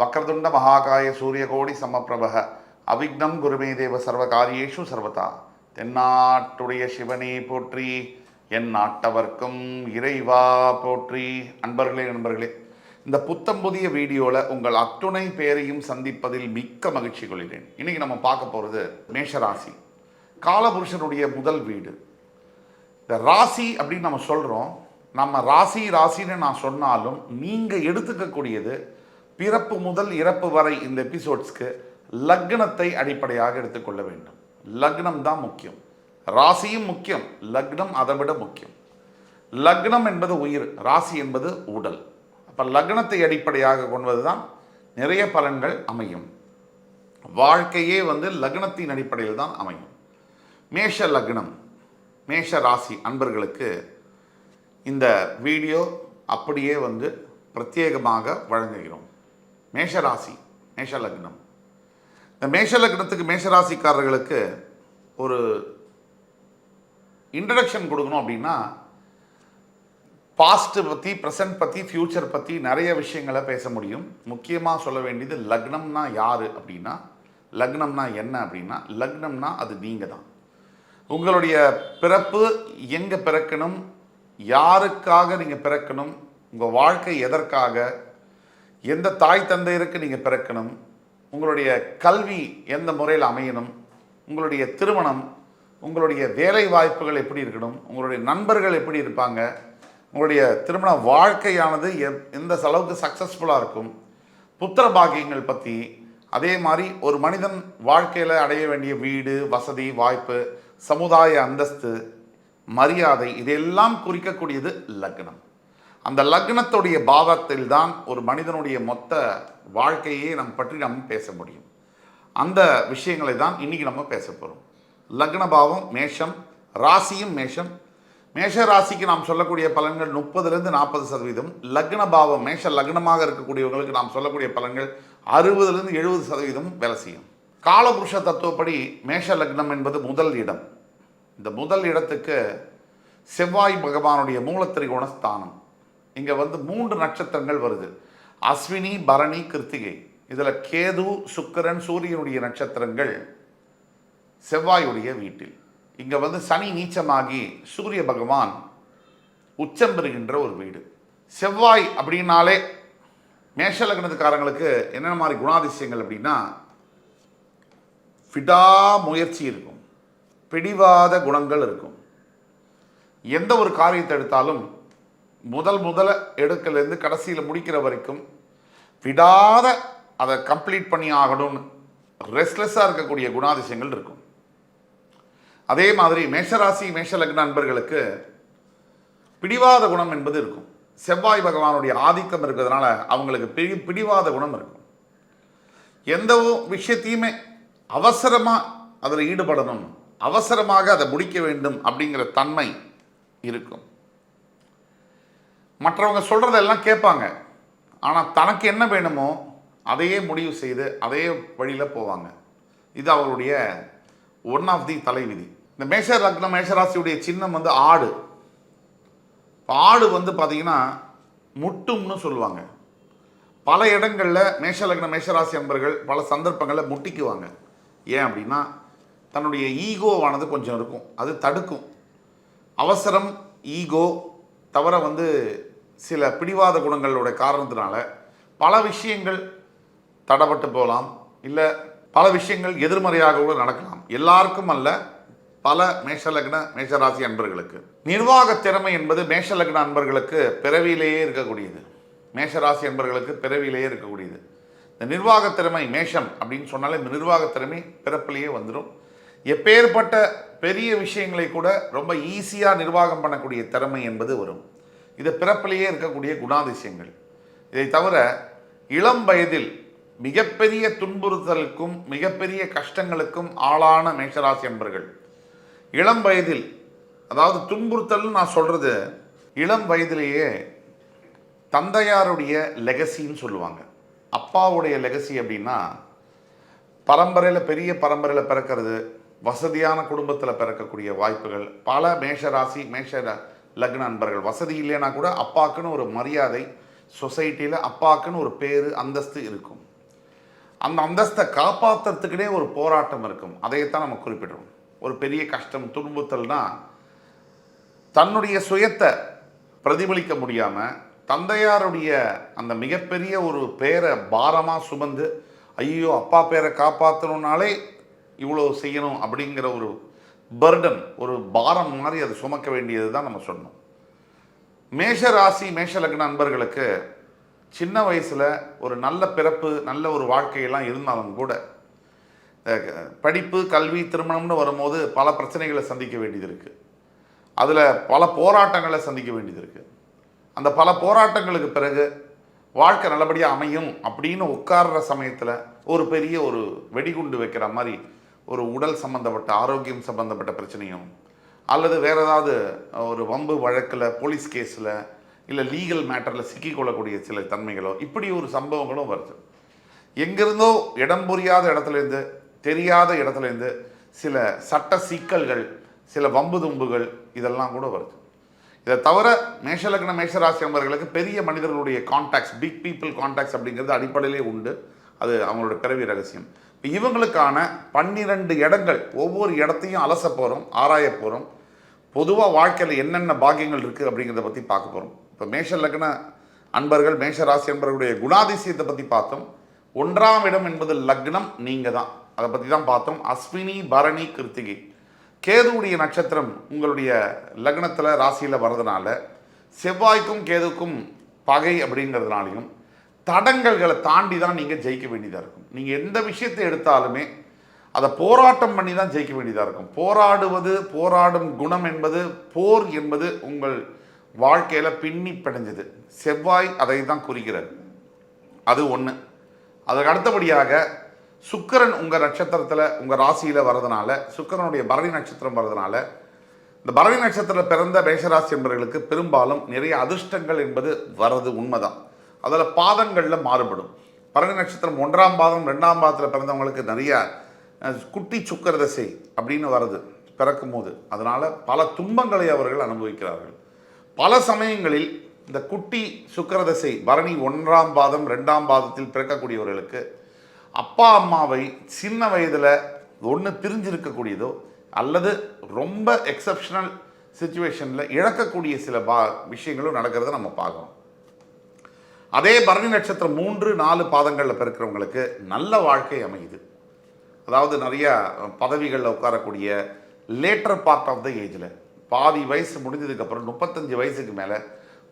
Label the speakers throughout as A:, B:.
A: வக்ரதுண்ட மகாகாய சூரியகோடி சமப்பிரபக அவிக்னம் குருமே தேவ சர்வ காரியேஷு சர்வதா. தென்னாட்டுடைய சிவனே போற்றி என் நாட்டவர்க்கும் இறைவா போற்றி. அன்பர்களே நண்பர்களே இந்த புத்தம் புதிய வீடியோவில் உங்கள் அத்துணை பேரையும் சந்திப்பதில் மிக்க மகிழ்ச்சி கொள்கிறேன். இன்றைக்கி நம்ம பார்க்க போகிறது மேஷராசி காலபுருஷனுடைய முதல் வீடு. இந்த ராசி அப்படின்னு நம்ம சொல்கிறோம் நம்ம ராசி ராசின்னு நான் சொன்னாலும் நீங்கள் எடுத்துக்கக்கூடியது பிறப்பு முதல் இறப்பு வரை இந்த எபிசோட்ஸ்க்கு லக்னத்தை அடிப்படையாக எடுத்துக்கொள்ள வேண்டும். லக்னம் தான் முக்கியம். ராசியும் முக்கியம். லக்னம் அதை விட முக்கியம். லக்னம் என்பது உயிர் ராசி என்பது உடல். அப்போ லக்னத்தை அடிப்படையாக கொள்வது தான் நிறைய பலன்கள் அமையும். வாழ்க்கையே வந்து லக்னத்தின் அடிப்படையில் தான் அமையும். மேஷ லக்னம் மேஷ ராசி அன்பர்களுக்கு இந்த வீடியோ அப்படியே வந்து பிரத்யேகமாக வழங்குகிறோம். மேஷராசி மேஷ லக்னம் இந்த மேஷ லக்னத்துக்கு மேஷராசிக்காரர்களுக்கு ஒரு இன்ட்ரடக்ஷன் கொடுக்கணும் அப்படின்னா பாஸ்ட்டு பற்றி ப்ரெசன்ட் பற்றி ஃப்யூச்சர் பற்றி நிறைய விஷயங்களை பேச முடியும். முக்கியமாக சொல்ல வேண்டியது லக்னம்னா யார் அப்படின்னா லக்னம்னா என்ன அப்படின்னா லக்னம்னா அது நீங்கள் தான் உங்களுடைய பிறப்பு எங்கே பிறக்கணும் யாருக்காக நீங்கள் பிறக்கணும் உங்கள் வாழ்க்கை எதற்காக எந்த தாய் தந்தையருக்கு நீங்கள் பிறக்கணும் உங்களுடைய கல்வி எந்த முறையில் அமையணும் உங்களுடைய திருமணம் உங்களுடைய வேலை வாய்ப்புகள் எப்படி இருக்கணும் உங்களுடைய நண்பர்கள் எப்படி இருப்பாங்க உங்களுடைய திருமண வாழ்க்கையானது எ- எந்த அளவுக்கு சக்ஸஸ்ஃபுல்லாக இருக்கும் புத்திர பாக்கியங்கள் பற்றி அதே மாதிரி ஒரு மனிதன் வாழ்க்கையில் அடைய வேண்டிய வீடு வசதி வாய்ப்பு சமுதாய அந்தஸ்து மரியாதை இதெல்லாம் குறிக்கக்கூடியது லக்னம். அந்த லக்னத்துடைய பாவத்தில் தான் ஒரு மனிதனுடைய மொத்த வாழ்க்கையே நம் பற்றி நம்ம பேச முடியும். அந்த விஷயங்களை தான் இன்னைக்கு நம்ம பேச போகிறோம் லக்ன பாவம் மேஷம் ராசியும் மேஷம். மேஷ ராசிக்கு நாம் சொல்லக்கூடிய பலன்கள் முப்பதுலேருந்து நாற்பது சதவீதம். லக்ன பாவம் மேஷ லக்னமாக இருக்கக்கூடியவங்களுக்கு நாம் சொல்லக்கூடிய பலன்கள் அறுபதுலேருந்து எழுபது சதவீதம் வேலை செய்யும். காலபுருஷ தத்துவப்படி மேஷ லக்னம் என்பது முதல் இடம். இந்த முதல் இடத்துக்கு செவ்வாய் பகவானுடைய மூலத்திரிகோண ஸ்தானம். இங்கே வந்து மூன்று நட்சத்திரங்கள் வருது. அஸ்வினி பரணி கிருத்திகை. இதில் கேது சுக்கிரன் சூரியனுடைய நட்சத்திரங்கள் செவ்வாயுடைய வீட்டில். இங்கே வந்து சனி நீச்சமாகி சூரிய பகவான் உச்சம் பெறுகின்ற ஒரு வீடு. செவ்வாய் அப்படின்னாலே மேஷலக்னத்துக்காரங்களுக்கு என்னென்ன மாதிரி குணாதிசயங்கள் அப்படின்னா விடா முயற்சி இருக்கும். பிடிவாத குணங்கள் இருக்கும். எந்த ஒரு காரியத்தை எடுத்தாலும் முதல் முதல எடுக்கலேருந்து கடைசியில் முடிக்கிற வரைக்கும் விடாத அதை கம்ப்ளீட் பண்ணி ஆகணும்னு ரெஸ்ட்லெஸ்ஸாக இருக்கக்கூடிய குணாதிசயங்கள் இருக்கும். அதே மாதிரி மேஷராசி மேஷ லக்ன நண்பர்களுக்கு பிடிவாத குணம் என்பது இருக்கும். செவ்வாய் பகவானுடைய ஆதிக்கம் இருக்கிறதுனால அவங்களுக்கு பிடி பிடிவாத குணம் இருக்கும். எந்த விஷயத்தையுமே அவசரமாக அதில் ஈடுபடணும். அவசரமாக அதை முடிக்க வேண்டும் அப்படிங்கிற தன்மை இருக்கும். மற்றவங்க சொல்கிறதெல்லாம் கேட்பாங்க. ஆனால் தனக்கு என்ன வேணுமோ அதையே முடிவு செய்து அதே வழியில் போவாங்க. இது அவருடைய ஒன் ஆஃப் தி தலைவிதி. இந்த மேஷ லக்னம் மேஷராசியுடைய சின்னம் வந்து ஆடு. ஆடு வந்து பார்த்தீங்கன்னா முட்டும்னு சொல்லுவாங்க. பல இடங்களில் மேஷ லக்ன மேஷராசி அன்பர்கள் பல சந்தர்ப்பங்களில் முட்டிக்குவாங்க. ஏன் அப்படின்னா தன்னுடைய ஈகோவானது கொஞ்சம் இருக்கும். அது தடுக்கும். அவசரம் ஈகோ தவிர வந்து சில பிடிவாத குணங்களோட காரணத்தினால பல விஷயங்கள் தடப்பட்டு போகலாம் இல்லை பல விஷயங்கள் எதிர்மறையாக கூட நடக்கலாம். எல்லாருக்கும் அல்ல பல மேஷலக்ன மேஷராசி அன்பர்களுக்கு. நிர்வாக திறமை என்பது மேஷலக்ன அன்பர்களுக்கு பிறவியிலேயே இருக்கக்கூடியது. மேஷராசி அன்பர்களுக்கு பிறவியிலேயே இருக்கக்கூடியது. இந்த நிர்வாக திறமை மேஷம் அப்படின்னு சொன்னாலே இந்த நிர்வாக திறமை பிறப்பிலேயே வந்துடும் எப்பேற்பட்ட பெரிய விஷயங்களை கூட ரொம்ப ஈஸியாக நிர்வாகம் பண்ணக்கூடிய திறமை என்பது வரும். இது பிறப்பிலேயே இருக்கக்கூடிய குணாதிசயங்கள். இதை தவிர இளம் வயதில் மிகப்பெரிய துன்புறுத்தலுக்கும் மிகப்பெரிய கஷ்டங்களுக்கும் ஆளான மேஷராசி அன்பர்கள். இளம் வயதில் அதாவது துன்புறுத்தல்னு நான் சொல்கிறது இளம் வயதிலேயே தந்தையாருடைய லெகசின்னு சொல்லுவாங்க. அப்பாவுடைய லெகசி அப்படின்னா பரம்பரையில் பெரிய பரம்பரையில் பிறக்கிறது வசதியான குடும்பத்தில் பிறக்கக்கூடிய வாய்ப்புகள் பல மேஷராசி மேஷ லக்ன அன்பர்கள். வசதி இல்லைன்னா கூட அப்பாக்குன்னு ஒரு மரியாதை சொசைட்டியில் அப்பாக்குன்னு ஒரு பேர் அந்தஸ்து இருக்கும். அந்த அந்தஸ்தை காப்பாற்றுறதுக்குனே ஒரு போராட்டம் இருக்கும். அதைத்தான் நம்ம குறிப்பிடுறோம். ஒரு பெரிய கஷ்டம் துன்புத்தல்னா தன்னுடைய சுயத்தை பிரதிபலிக்க முடியாமல் தந்தையாருடைய அந்த மிகப்பெரிய ஒரு பேரை பாரமாக சுமந்து ஐயோ அப்பா பேரை காப்பாற்றணுன்னாலே இவ்வளோ செய்யணும் அப்படிங்கிற ஒரு பர்டன் ஒரு பாரம் மாதிரி அது சுமக்க வேண்டியது தான் நம்ம சொன்னோம். மேஷ ராசி மேஷ லக்ன நண்பர்களுக்கு சின்ன வயசில் ஒரு நல்ல பிறப்பு நல்ல ஒரு வாழ்க்கையெல்லாம் இருந்தாலும் கூட படிப்பு கல்வி திருமணம்னு வரும்போது பல பிரச்சனைகளை சந்திக்க வேண்டியது இருக்குது அதில் பல போராட்டங்களை சந்திக்க வேண்டியது இருக்குது அந்த பல போராட்டங்களுக்கு பிறகு வாழ்க்கை நல்லபடியாக அமையும் அப்படின்னு உட்கார்ற சமயத்தில் ஒரு பெரிய ஒரு வெடிகுண்டு வைக்கிற மாதிரி ஒரு உடல் சம்பந்தப்பட்ட ஆரோக்கியம் சம்பந்தப்பட்ட பிரச்சனையும் அல்லது வேறு ஏதாவது ஒரு வம்பு வழக்கில் போலீஸ் கேஸில் இல்லை லீகல் மேட்டரில் சிக்கிக்கொள்ளக்கூடிய சில தன்மைகளோ இப்படி ஒரு சம்பவங்களும் வருது. எங்கிருந்தோ இடம் புரியாத இடத்துலேருந்து தெரியாத இடத்துலேருந்து சில சட்ட சிக்கல்கள் சில வம்பு தும்புகள் இதெல்லாம் கூட வருது. இதை தவிர மேஷலக்ன மேஷராசி நண்பர்களுக்கு பெரிய மனிதர்களுடைய கான்டாக்ட்ஸ் பிக் பீப்புள் கான்டாக்ட்ஸ் அப்படிங்கிறது அடிப்படையிலே உண்டு. அது அவங்களோட பிறவி ரகசியம். இப்போ இவங்களுக்கான பன்னிரெண்டு இடங்கள் ஒவ்வொரு இடத்தையும் அலச போகிறோம் ஆராய போகிறோம் பொதுவாக வாழ்க்கையில் என்னென்ன பாக்கியங்கள் இருக்குது அப்படிங்கிறத பற்றி பார்க்க போகிறோம் இப்போ மேஷ லக்ன அன்பர்கள் மேஷ ராசி அன்பர்களுடைய குணாதிசயத்தை பற்றி பார்த்தோம். ஒன்றாம் இடம் என்பது லக்னம் நீங்கள் தான். அதை பற்றி தான் பார்த்தோம். அஸ்வினி பரணி கிருத்திகை. கேதுவுடைய நட்சத்திரம் உங்களுடைய லக்னத்தில் ராசியில் வர்றதுனால செவ்வாய்க்கும் கேதுக்கும் பகை அப்படிங்கிறதுனாலையும் தடங்கல்களை தாண்டி தான் நீங்கள் ஜெயிக்க வேண்டியதாக இருக்கும். நீங்கள் எந்த விஷயத்தை எடுத்தாலுமே அதை போராட்டம் பண்ணி தான் ஜெயிக்க வேண்டியதாக இருக்கும். போராடுவது போராடும் குணம் என்பது போர் என்பது உங்கள் வாழ்க்கையில் பின்னி பிணைஞ்சது. செவ்வாய் அதை தான் குறிக்கிறது. அது ஒன்று அதுக்கு அடுத்தபடியாக சுக்கிரன் உங்கள் நட்சத்திரத்தில் உங்கள் ராசியில் வர்றதுனால சுக்கிரனுடைய பரணி நட்சத்திரம் வர்றதுனால இந்த பரணி நட்சத்திரத்தில் பிறந்த மேஷராசி என்பவர்களுக்கு பெரும்பாலும் நிறைய அதிர்ஷ்டங்கள் என்பது வர்றது உண்மைதான். அதில் பாதங்களில் மாறுபடும். பரணி நட்சத்திரம் ஒன்றாம் பாதம் ரெண்டாம் பாதத்தில் பிறந்தவங்களுக்கு நிறைய குட்டி சுக்கர தசை அப்படின்னு வருது பிறக்கும் போது அதனால் பல துன்பங்களை அவர்கள் அனுபவிக்கிறார்கள். பல சமயங்களில் இந்த குட்டி சுக்கிரதசை பரணி ஒன்றாம் பாதம் ரெண்டாம் பாதத்தில் பிறக்கக்கூடியவர்களுக்கு அப்பா அம்மாவை சின்ன வயதில் ஒன்று பிரிஞ்சிருக்கக்கூடியதோ அல்லது ரொம்ப எக்ஸப்ஷனல் சுச்சுவேஷனில் இழக்கக்கூடிய சில பா விஷயங்களும் நடக்கிறத நம்ம பார்க்குறோம் அதே பரணி நட்சத்திரம் மூன்று நாலு பாதங்களில் பிறக்கிறவங்களுக்கு நல்ல வாழ்க்கை அமையுது. அதாவது நிறையா பதவிகளில் உட்காரக்கூடிய லேட்டர் பார்ட் ஆஃப் த ஏஜில் பாதி வயசு முடிஞ்சதுக்கப்புறம் முப்பத்தஞ்சு வயசுக்கு மேலே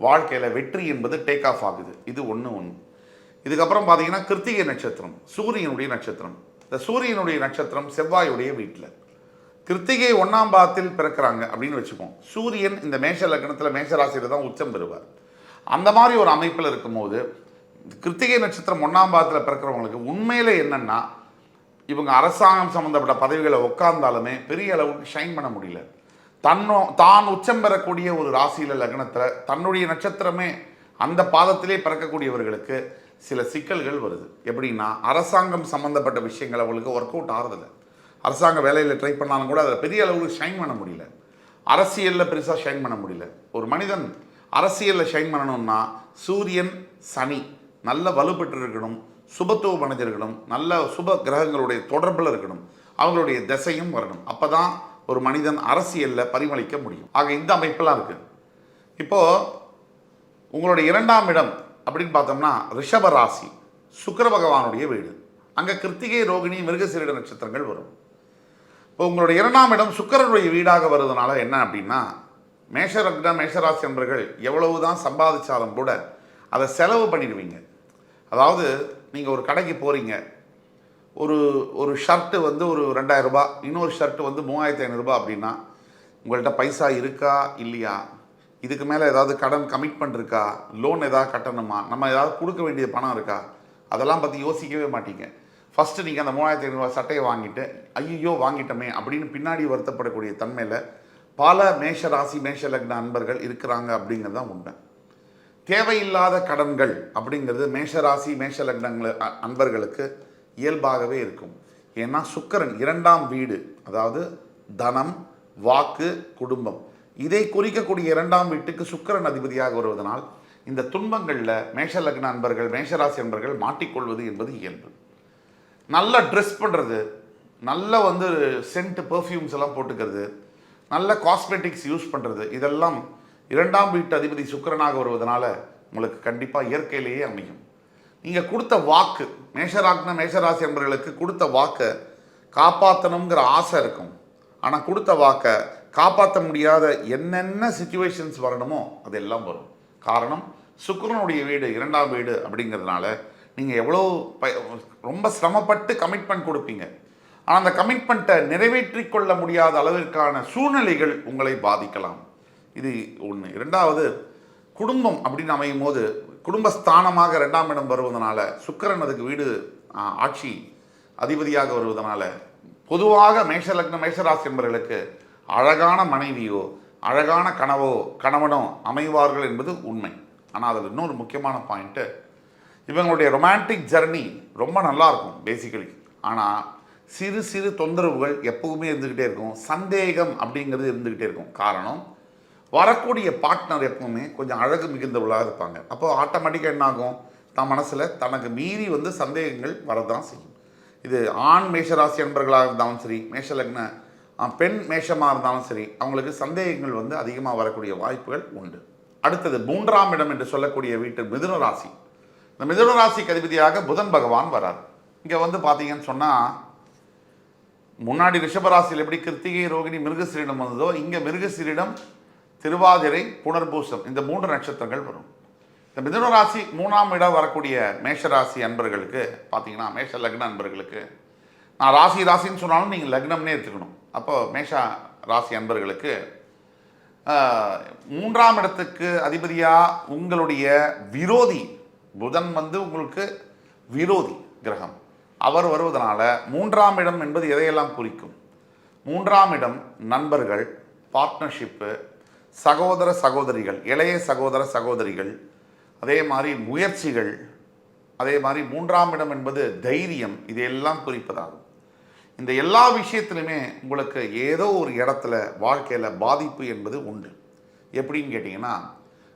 A: வாழ்க்கையில் வெற்றி என்பது டேக் ஆஃப் ஆகுது. இது ஒன்று ஒன்று இதுக்கப்புறம் பார்த்தீங்கன்னா கிருத்திகை நட்சத்திரம் சூரியனுடைய நட்சத்திரம். இந்த சூரியனுடைய நட்சத்திரம் செவ்வாயுடைய வீட்டில் கிருத்திகை ஒன்றாம் பாதத்தில் பிறக்கிறாங்க அப்படின்னு வச்சுப்போம் சூரியன் இந்த மேஷ லக்னத்தில் மேஷராசியில் தான் உச்சம் பெறுவார். அந்த மாதிரி ஒரு அமைப்பில் இருக்கும்போது கிருத்திகை நட்சத்திரம் ஒன்றாம் பாதத்தில் பிறக்கிறவங்களுக்கு உண்மையிலே என்னென்னா இவங்க அரசாங்கம் சம்மந்தப்பட்ட பதவிகளை உட்கார்ந்தாலுமே பெரிய அளவுக்கு ஷைன் பண்ண முடியல. தன்னோ தான் உச்சம் பெறக்கூடிய ஒரு ராசியில் லக்னத்தில் தன்னுடைய நட்சத்திரமே அந்த பாதத்திலே பிறக்கக்கூடியவர்களுக்கு சில சிக்கல்கள் வருது. எப்படின்னா அரசாங்கம் சம்மந்தப்பட்ட விஷயங்கள் அவங்களுக்கு ஒர்க் அவுட் ஆகிறதில்ல அரசாங்க வேலையில் ட்ரை பண்ணாலும் கூட அதில் பெரிய அளவுக்கு ஷைன் பண்ண முடியல. அரசியலில் பெருசாக ஷைன் பண்ண முடியல. ஒரு மனிதன் அரசியலில் ஷைன் பண்ணணும்னா சூரியன் சனி நல்ல வலுப்பெற்று இருக்கணும் சுபத்துவம் அடைஞ்சிருக்கணும் நல்ல சுப கிரகங்களுடைய தொடர்பில் இருக்கணும் அவங்களுடைய திசையும் வரணும். அப்போ தான் ஒரு மனிதன் அரசியலில் பரிமளிக்க முடியும். ஆக இந்த அமைப்பெல்லாம் இருக்குது இப்போது உங்களுடைய இரண்டாம் இடம் அப்படின்னு பார்த்தோம்னா ரிஷப ராசி சுக்கிர பகவானுடைய வீடு. அங்கே கிருத்திகை ரோகிணி மிருகசீரிட நட்சத்திரங்கள் வரும். இப்போ உங்களுடைய இரண்டாம் இடம் சுக்கிரனுடைய வீடாக வருவதனால என்ன அப்படின்னா மேஷரக்ன மேஷராசி என்பர்கள் எவ்வளவு தான் சம்பாதிச்சாலும் கூட அதை செலவு பண்ணிடுவீங்க. அதாவது நீங்கள் ஒரு கடைக்கு போகிறீங்க ஒரு ஒரு ஷர்ட்டு வந்து ஒரு ரெண்டாயிரரூபா இன்னொரு ஷர்ட்டு வந்து மூவாயிரத்தி ஐநூறுரூபா அப்படின்னா உங்கள்கிட்ட பைசா இருக்கா இல்லையா? இதுக்கு மேலே ஏதாவது கடன் கமிட்மெண்ட் இருக்கா? லோன் ஏதாவது கட்டணுமா? நம்ம ஏதாவது கொடுக்க வேண்டிய பணம் இருக்கா? அதெல்லாம் பற்றி யோசிக்கவே மாட்டீங்க. ஃபஸ்ட்டு நீங்கள் அந்த மூவாயிரத்தி ஐநூறுரூவா சட்டையை வாங்கிட்டு ஐயோ வாங்கிட்டோமே அப்படின்னு பின்னாடி வருத்தப்படக்கூடிய தன்மையில் பல மேஷ ராசி மேஷ லக்ன அன்பர்கள் இருக்கிறாங்க அப்படிங்கிறது தான் உண்மை. தேவையில்லாத கடன்கள் அப்படிங்கிறது மேஷராசி மேஷ லக்னங்கள் அன்பர்களுக்கு இயல்பாகவே இருக்கும். ஏன்னா சுக்கிரன் இரண்டாம் வீடு அதாவது தனம் வாக்கு குடும்பம். இதை குறிக்கக்கூடிய இரண்டாம் வீட்டுக்கு சுக்கிரன் அதிபதியாக வருவதனால் இந்த துன்பங்களில் மேஷ லக்ன அன்பர்கள் மேஷராசி அன்பர்கள் மாட்டிக்கொள்வது என்பது இயல்பு. நல்ல ட்ரெஸ் பண்ணுறது நல்ல வந்து சென்ட் பெர்ஃப்யூம்ஸ் எல்லாம் போட்டுக்கிறது நல்ல காஸ்மெட்டிக்ஸ் யூஸ் பண்ணுறது இதெல்லாம் இரண்டாம் வீட்டு அதிபதி சுக்கரனாக வருவதனால உங்களுக்கு கண்டிப்பாக இயற்கையிலேயே அமையும். நீங்கள் கொடுத்த வாக்கு மேஷராக்ன மேஷராசி என்பவர்களுக்கு கொடுத்த வாக்கை காப்பாற்றணுங்கிற ஆசை இருக்கும். ஆனால் கொடுத்த வாக்கை காப்பாற்ற முடியாத என்னென்ன சுச்சுவேஷன்ஸ் வரணுமோ அதெல்லாம் வரும். காரணம் சுக்கரனுடைய வீடு இரண்டாம் வீடு அப்படிங்கிறதுனால நீங்கள் எவ்வளோ ப ரொம்ப சிரமப்பட்டு கமிட்மெண்ட் கொடுப்பீங்க. ஆனால் அந்த கமிட்மெண்ட்டை நிறைவேற்றி கொள்ள முடியாத அளவிற்கான சூழ்நிலைகள் உங்களை பாதிக்கலாம். இது ஒன்று இரண்டாவது குடும்பம் அப்படின்னு அமையும் போது குடும்பஸ்தானமாக ரெண்டாம் இடம் வருவதனால சுக்கரன் அதுக்கு வீடு ஆட்சி அதிபதியாக வருவதனால பொதுவாக மேஷலக்ன மேஷராசி என்பவர்களுக்கு அழகான மனைவியோ அழகான கனவோ கணவனோ அமைவார்கள் என்பது உண்மை. ஆனால் அதில் இன்னொரு முக்கியமான பாயிண்ட்டு இவங்களுடைய ரொமான்டிக் ஜர்னி ரொம்ப நல்லா இருக்கும் பேசிக்கலி ஆனால் சிறு சிறு தொந்தரவுகள் எப்பவுமே இருந்துக்கிட்டே இருக்கும். சந்தேகம் அப்படிங்கிறது இருந்துக்கிட்டே இருக்கும். காரணம் வரக்கூடிய பார்ட்னர் எப்பவுமே கொஞ்சம் அழகு மிகுந்தவளாக இருப்பாங்க. அப்போ ஆட்டோமேட்டிக்காக என்ன ஆகும் தன் மனசில் தனக்கு மீறி வந்து சந்தேகங்கள் வரதான் செய்யும். இது ஆண் மேஷராசி அன்பர்களாக இருந்தாலும் சரி மேஷலக்ன பெண் மேஷமாக இருந்தாலும் சரி அவங்களுக்கு சந்தேகங்கள் வந்து அதிகமாக வரக்கூடிய வாய்ப்புகள் உண்டு. அடுத்தது மூன்றாம் இடம் என்று சொல்லக்கூடிய வீட்டு மிதுன ராசி இந்த மிதுன ராசிக்கு அதிபதியாக புதன் பகவான் வரார். இங்கே வந்து பார்த்தீங்கன்னு சொன்னால் முன்னாடி ரிஷபராசியில் எப்படி கிருத்திகை ரோகிணி மிருகசீரிடம் வந்ததோ இங்கே மிருகசீரிடம் திருவாதிரை புனர்பூசம் இந்த மூன்று நட்சத்திரங்கள் வரும். இந்த மிதுன ராசி மூணாம் இடம் வரக்கூடிய மேஷராசி அன்பர்களுக்கு பார்த்தீங்கன்னா மேஷ லக்ன அன்பர்களுக்கு நான் ராசி ராசின்னு சொன்னாலும் நீங்கள் லக்னம்னே எடுத்துக்கணும். அப்போ மேஷ ராசி அன்பர்களுக்கு மூன்றாம் இடத்துக்கு அதிபதியாக உங்களுடைய விரோதி புதன் வந்து உங்களுக்கு விரோதி கிரகம். அவர் வருவதனால மூன்றாம் இடம் என்பது எதையெல்லாம் குறிக்கும்? மூன்றாம் இடம் நண்பர்கள் பார்ட்னர்ஷிப்பு சகோதர சகோதரிகள் இளைய சகோதர சகோதரிகள் அதே மாதிரி முயற்சிகள் அதே மாதிரி மூன்றாம் இடம் என்பது தைரியம் இதையெல்லாம் குறிப்பதாகும். இந்த எல்லா விஷயத்திலுமே உங்களுக்கு ஏதோ ஒரு இடத்துல வாழ்க்கையில் பாதிப்பு என்பது உண்டு. எப்படின்னு கேட்டிங்கன்னா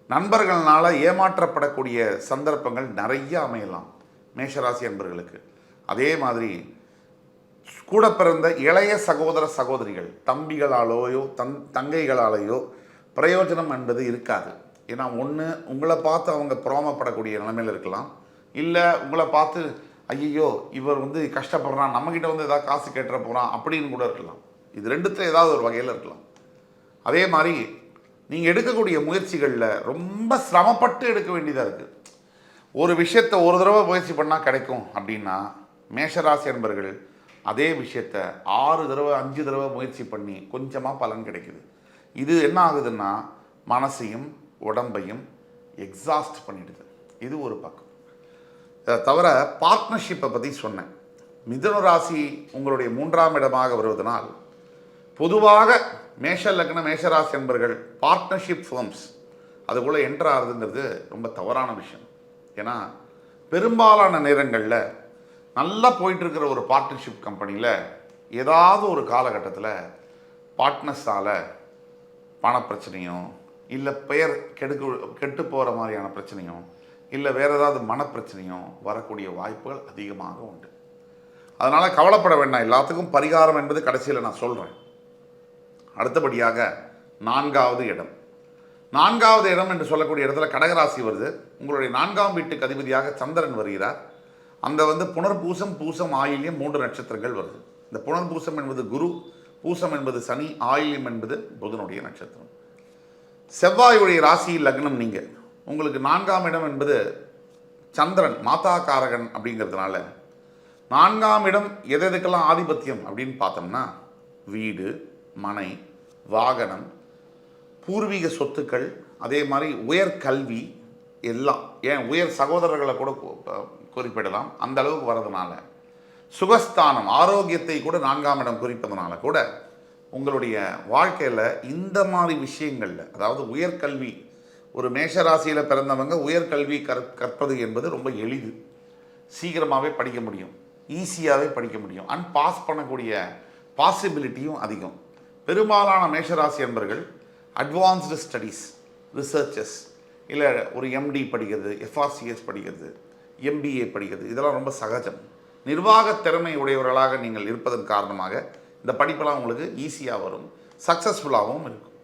A: நண்பர்களால் ஏமாற்றப்படக்கூடிய சந்தர்ப்பங்கள் நிறைய அமையலாம். மேஷராசி அன்பர்களுக்கு. அதே மாதிரி கூட பிறந்த இளைய சகோதர சகோதரிகள் தம்பிகளாலேயோ தன் தங்கைகளாலேயோ பிரயோஜனம் என்பது இருக்காது. ஏன்னா ஒன்று உங்களை பார்த்து அவங்க புறாமப்படக்கூடிய நிலைமையில் இருக்கலாம். இல்லை உங்களை பார்த்து ஐயோ இவர் வந்து கஷ்டப்படுறான் நம்மக்கிட்ட வந்து ஏதாவது காசு கேட்டுற போகிறான் அப்படின்னு கூட இருக்கலாம். இது ரெண்டுத்தில் ஏதாவது ஒரு வகையில் இருக்கலாம். அதே மாதிரி நீங்கள் எடுக்கக்கூடிய முயற்சிகளில் ரொம்ப சிரமப்பட்டு எடுக்க வேண்டியதாக இருக்குது ஒரு விஷயத்தை ஒரு தடவை முயற்சி பண்ணால் கிடைக்கும் அப்படின்னா மேஷராசி என்பர்கள் அதே விஷயத்த ஆறு தடவை அஞ்சு தடவை முயற்சி பண்ணி கொஞ்சமாக பலன் கிடைக்குது. இது என்ன ஆகுதுன்னா மனசையும் உடம்பையும் எக்ஸாஸ்ட் பண்ணிடுது. இது ஒரு பக்கம். இதை தவிர பார்ட்னர்ஷிப்பை பற்றி சொன்னேன். மிதுன ராசி உங்களுடைய மூன்றாம் இடமாக வருவதனால் பொதுவாக மேஷ லக்ன மேஷராசி என்பர்கள் பார்ட்னர்ஷிப் ஃபார்ம்ஸ் அதுக்குள்ளே என்டர் ஆகுதுங்கிறது ரொம்ப தவறான விஷயம். ஏன்னா பெரும்பாலான நேரங்களில் நல்லா போயிட்டுருக்கிற ஒரு பார்ட்னர்ஷிப் கம்பெனியில் ஏதாவது ஒரு காலகட்டத்தில் பார்ட்னர்ஸால் பணப்பிரச்சனையும் இல்லை பெயர் கெடுக்கு கெட்டு போகிற மாதிரியான பிரச்சனையோ இல்லை வேறு ஏதாவது மனப்பிரச்சனையும் வரக்கூடிய வாய்ப்புகள் அதிகமாக உண்டு. அதனால் கவலைப்பட வேண்டாம். எல்லாத்துக்கும் பரிகாரம் என்பது கடைசியில் நான் சொல்கிறேன் அடுத்தபடியாக நான்காவது இடம். நான்காவது இடம் என்று சொல்லக்கூடிய இடத்துல கடகராசி வருது. உங்களுடைய நான்காம் வீட்டுக்கு அதிபதியாக சந்திரன் வருகிறார். அந்த வந்து புனர்பூசம் பூசம் ஆயில்யம் மூன்று நட்சத்திரங்கள் வருது. இந்த புனர்பூசம் என்பது குரு பூசம் என்பது சனி ஆயில்யம் என்பது புதனுடைய நட்சத்திரம். செவ்வாயுடைய ராசி லக்னம் நீங்கள் உங்களுக்கு நான்காம் இடம் என்பது சந்திரன் மாதா காரகன் அப்படிங்கிறதுனால நான்காம் இடம் எது எதுக்கெல்லாம் ஆதிபத்தியம் அப்படின்னு பார்த்தோம்னா வீடு மனை வாகனம் பூர்வீக சொத்துக்கள் அதே மாதிரி உயர் கல்வி எல்லாம். ஏன் உயர் சகோதரர்களை கூட குறிப்பிடலாம். அந்த அளவுக்கு வர்றதுனால. சுகஸ்தானம் ஆரோக்கியத்தை கூட நான்காம் இடம் குறிப்பதனால கூட உங்களுடைய வாழ்க்கையில் இந்த மாதிரி விஷயங்களில் அதாவது உயர்கல்வி ஒரு மேஷராசியில் பிறந்தவங்க உயர்கல்வி கற் கற்பது என்பது ரொம்ப எளிது. சீக்கிரமாகவே படிக்க முடியும். ஈஸியாகவே படிக்க முடியும். அண்ட் பாஸ் பண்ணக்கூடிய பாசிபிலிட்டியும் அதிகம். பெரும்பாலான மேஷராசி என்பர்கள் அட்வான்ஸ்டு ஸ்டடீஸ் ரிசர்ச்சஸ் இல்லை ஒரு எம்டி படிக்கிறது எஃப்ஆர்சிஎஸ் படிக்கிறது எம்பிஏ படிக்கிறது. இதெல்லாம் ரொம்ப சகஜம். நிர்வாக திறமை உடையவர்களாக நீங்கள் இருப்பதன் காரணமாக இந்த படிப்பெல்லாம் உங்களுக்கு ஈஸியாக வரும். சக்ஸஸ்ஃபுல்லாகவும் இருக்கும்.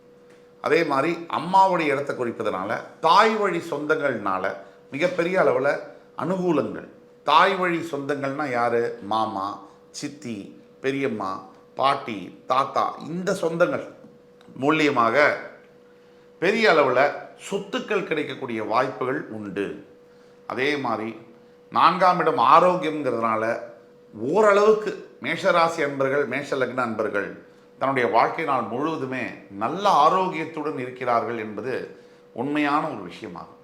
A: அதே மாதிரி அம்மாவுடைய இடத்தை குறிப்பதனால தாய் வழி சொந்தங்கள்னால மிகப்பெரிய அளவில் அனுகூலங்கள். தாய் வழி சொந்தங்கள்னால் யார்? மாமா சித்தி பெரியம்மா பாட்டி தாத்தா இந்த சொந்தங்கள் மூலியமாக பெரிய அளவில் சொத்துக்கள் கிடைக்கக்கூடிய வாய்ப்புகள் உண்டு. அதே மாதிரி நான்காம் இடம் ஆரோக்கியம்ங்கிறதுனால ஓரளவுக்கு மேஷராசி அன்பர்கள் மேஷ லக்ன அன்பர்கள் தன்னுடைய வாழ்க்கை நாள் முழுவதுமே நல்ல ஆரோக்கியத்துடன் இருக்கிறார்கள் என்பது உண்மையான ஒரு விஷயமாகும்.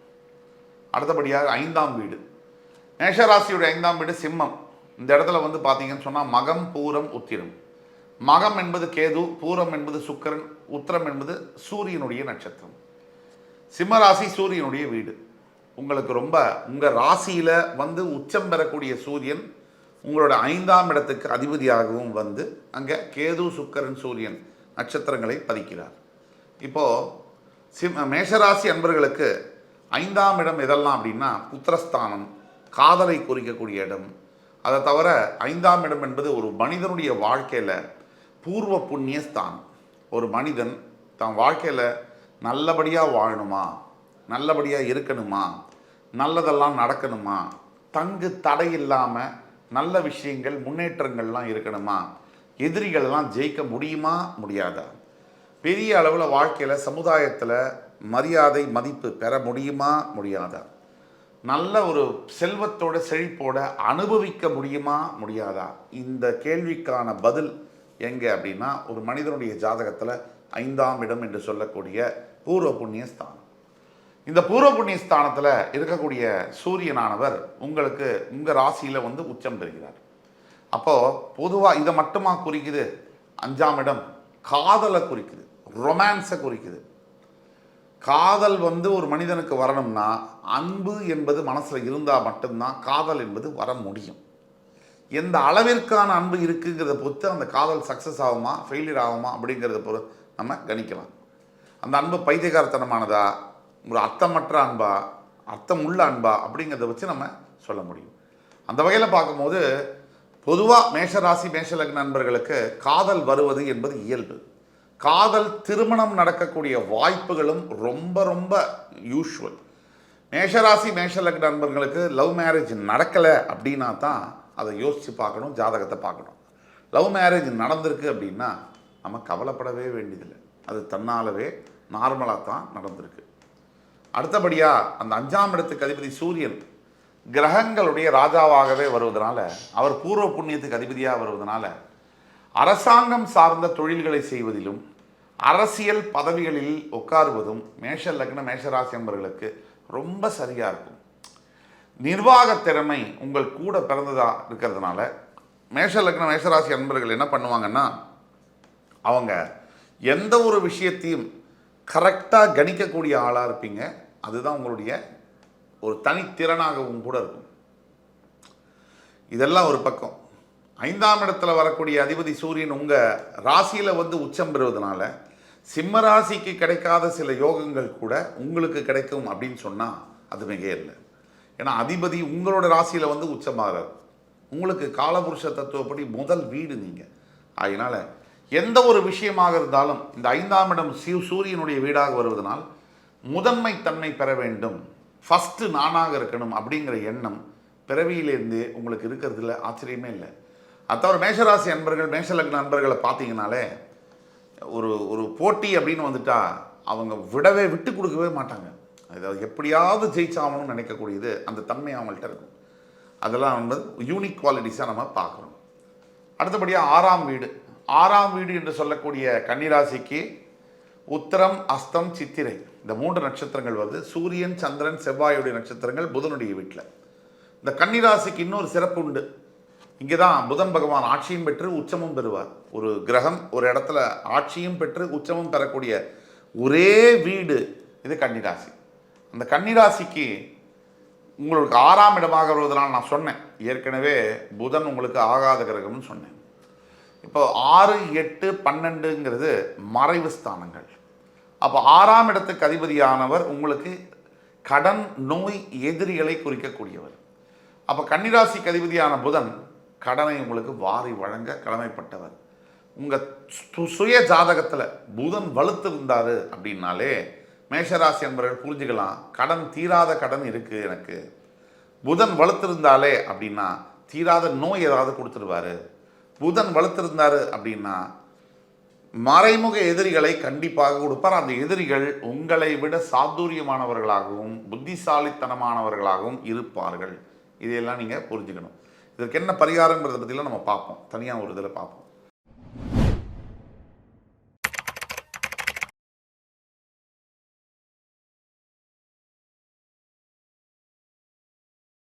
A: அடுத்தபடியாக ஐந்தாம் வீடு. மேஷராசியுடைய ஐந்தாம் வீடு சிம்மம். இந்த இடத்துல வந்து பார்த்தீங்கன்னு சொன்னால் மகம் பூரம் உத்திரம். மகம் என்பது கேது பூரம் என்பது சுக்கிரன் உத்திரம் என்பது சூரியனுடைய நட்சத்திரம். சிம்மராசி சூரியனுடைய வீடு. உங்களுக்கு ரொம்ப உங்கள் ராசியில் வந்து உச்சம் பெறக்கூடிய சூரியன் உங்களோட ஐந்தாம் இடத்துக்கு அதிபதியாகவும் வந்து அங்கே கேது சுக்கரன் சூரியன் நட்சத்திரங்களை பதிக்கிறார். இப்போது சிம் மேஷராசி அன்பர்களுக்கு ஐந்தாம் இடம் எதெல்லாம் அப்படின்னா புத்திரஸ்தானம் காதலை குறிக்கக்கூடிய இடம். அதை தவிர ஐந்தாம் இடம் என்பது ஒரு மனிதனுடைய வாழ்க்கையில் பூர்வ புண்ணிய ஸ்தானம் ஒரு மனிதன் தன் வாழ்க்கையில் நல்லபடியாக வாழணுமா? நல்லபடியாக இருக்கணுமா? நல்லதெல்லாம் நடக்கணுமா? தங்கு தடை இல்லாமல் நல்ல விஷயங்கள் முன்னேற்றங்கள்லாம் இருக்கணுமா? எதிரிகள்லாம் ஜெயிக்க முடியுமா? முடியாதா? பெரிய அளவில் வாழ்க்கையில் சமுதாயத்தில் மரியாதை மதிப்பு பெற முடியுமா? முடியாதா? நல்ல ஒரு செல்வத்தோட செழிப்போட அனுபவிக்க முடியுமா? முடியாதா? இந்த கேள்விக்கான பதில் எங்கே அப்படின்னா ஒரு மனிதனுடைய ஜாதகத்தில் ஐந்தாம் இடம் என்று சொல்லக்கூடிய பூர்வ புண்ணிய ஸ்தானம் இந்த பூர்வ புண்ணிய ஸ்தானத்தில் இருக்கக்கூடிய சூரியனானவர் உங்களுக்கு உங்கள் ராசியில் வந்து உச்சம் பெறுகிறார். அப்போது பொதுவாக இதை மட்டுமா குறிக்குது? அஞ்சாம் இடம் காதலை குறிக்குது. ரொமான்ஸை குறிக்குது. காதல் வந்து ஒரு மனிதனுக்கு வரணும்னா அன்பு என்பது மனசில் இருந்தால் மட்டும்தான் காதல் என்பது வர முடியும். எந்த அளவிற்கான அன்பு இருக்குங்கிறத பொறுத்து அந்த காதல் சக்ஸஸ் ஆகுமா ஃபெயிலியர் ஆகுமா அப்படிங்கிறத பொறுத்து நம்ம கணிக்கலாம். அந்த அன்பு பைத்தியகாரத்தனமானதா ஒரு அர்த்தமற்ற அன்பா அர்த்தம் உள்ள அன்பா அப்படிங்கிறத வச்சு நம்ம சொல்ல முடியும். அந்த வகையில் பார்க்கும்போது பொதுவாக மேஷராசி மேஷலக்ன நண்பர்களுக்கு காதல் வருவது என்பது இயல்பு. காதல் திருமணம் நடக்கக்கூடிய வாய்ப்புகளும் ரொம்ப ரொம்ப யூஷுவல் மேஷராசி மேஷலக்ன நண்பர்களுக்கு லவ் மேரேஜ் நடக்கலை அப்படின்னா தான் அதை யோசித்து பார்க்கணும் ஜாதகத்தை பார்க்கணும். லவ் மேரேஜ் நடந்திருக்கு அப்படின்னா நம்ம கவலைப்படவே வேண்டியதில்லை. அது தன்னாலவே நார்மலாக தான் நடந்திருக்கு. அடுத்தபடியாக அந்த அஞ்சாம் இடத்துக்கு அதிபதி சூரியன் கிரகங்களுடைய ராஜாவாகவே வருவதனால அவர் பூர்வ புண்ணியத்துக்கு அதிபதியாக வருவதனால அரசாங்கம் சார்ந்த தொழில்களை செய்வதிலும் அரசியல் பதவிகளில் உட்காருவதும் மேஷ லக்ன மேஷராசி என்பவர்களுக்கு ரொம்ப சரியாக இருக்கும். நிர்வாக திறமை உங்கள் கூட பிறந்ததாக இருக்கிறதுனால மேஷ லக்ன மேஷராசி அன்பர்கள் என்ன பண்ணுவாங்கன்னா அவங்க எந்த ஒரு விஷயத்தையும் கரெக்டாக கணிக்கக்கூடிய ஆளாக இருப்பீங்க. அதுதான் உங்களுடைய ஒரு தனித்திறனாகவும் கூட இருக்கும். இதெல்லாம் ஒரு பக்கம். ஐந்தாம் இடத்துல வரக்கூடிய அதிபதி சூரியன் உங்கள் ராசியில் வந்து உச்சம் பெறுவதனால சிம்ம ராசிக்கு கிடைக்காத சில யோகங்கள் கூட உங்களுக்கு கிடைக்கும் அப்படின்னு சொன்னால் அது மிக இல்லை. ஏன்னா அதிபதி உங்களோட ராசியில் வந்து உச்சமாகிறார் உங்களுக்கு காலபுருஷ தத்துவப்படி முதல் வீடு நீங்கள் அதனால் எந்த ஒரு விஷயமாக இருந்தாலும் இந்த ஐந்தாம் இடம் சூரியனுடைய வீடாக வருவதனால் முதன்மை தன்மை பெற வேண்டும். ஃபஸ்ட்டு நானாக இருக்கணும் அப்படிங்கிற எண்ணம் பிறவியிலேருந்தே உங்களுக்கு இருக்கிறதுல ஆச்சரியமே இல்லை. அது தவிர மேஷராசி அன்பர்கள் மேஷலக்ன நண்பர்களை பார்த்தீங்கனாலே ஒரு ஒரு போட்டி அப்படின்னு வந்துட்டா அவங்க விடவே விட்டு கொடுக்கவே மாட்டாங்க. அதாவது எப்படியாவது ஜெயிச்சாகணும்னு நினைக்கக்கூடியது அந்த தன்மை அவங்கள்ட்ட இருக்கும். அதெல்லாம் வந்து யூனிக் குவாலிட்டிஸாக நம்ம பார்க்குறோம் அடுத்தபடியாக ஆறாம் வீடு. ஆறாம் வீடு என்று சொல்லக்கூடிய கன்னிராசிக்கு உத்தரம் அஸ்தம் சித்திரை. இந்த மூன்று நட்சத்திரங்கள் வருது. சூரியன் சந்திரன் செவ்வாயுடைய நட்சத்திரங்கள் புதனுடைய வீட்டில் இந்த கன்னிராசிக்கு இன்னொரு சிறப்பு உண்டு. இங்கே தான் புதன் பகவான் ஆட்சியும் பெற்று உச்சமும் பெறுவார். ஒரு கிரகம் ஒரு இடத்துல ஆட்சியும் பெற்று உச்சமும் பெறக்கூடிய ஒரே வீடு இது கன்னிராசி. அந்த கன்னிராசிக்கு உங்களுக்கு ஆறாம் இடமாக வருவதனால் நான் சொன்னேன். ஏற்கனவே புதன் உங்களுக்கு ஆகாத கிரகம்னு சொன்னேன். இப்போ ஆறு எட்டு பன்னெண்டுங்கிறது மறைவு ஸ்தானங்கள். அப்போ ஆறாம் இடத்துக்கு அதிபதியானவர் உங்களுக்கு கடன் நோய் எதிரிகளை குறிக்கக்கூடியவர். அப்போ கன்னிராசிக்கு அதிபதியான புதன் கடனை உங்களுக்கு வாரி வழங்க கடமைப்பட்டவர். உங்கள் சுய ஜாதகத்தில் புதன் வலுத்து இருந்தார் அப்படின்னாலே மேஷராசி என்பவர்கள் புரிஞ்சுக்கலாம் கடன் தீராத கடன் இருக்குது எனக்கு. புதன் வலுத்திருந்தாலே அப்படின்னா தீராத நோய் ஏதாவது கொடுத்துருவாரு. புதன் வளர்த்துருந்தார் அப்படின்னா மறைமுக எதிரிகளை கண்டிப்பாக கொடுப்பார். அந்த எதிரிகள் உங்களை விட சாதுரியமானவர்களாகவும் புத்திசாலித்தனமானவர்களாகவும் இருப்பார்கள். இதையெல்லாம் நீங்கள் புரிஞ்சுக்கணும். இதற்கு என்ன பரிகாரங்கிறத பற்றிலாம் நம்ம பார்ப்போம். தனியாக ஒரு இதில் பார்ப்போம்.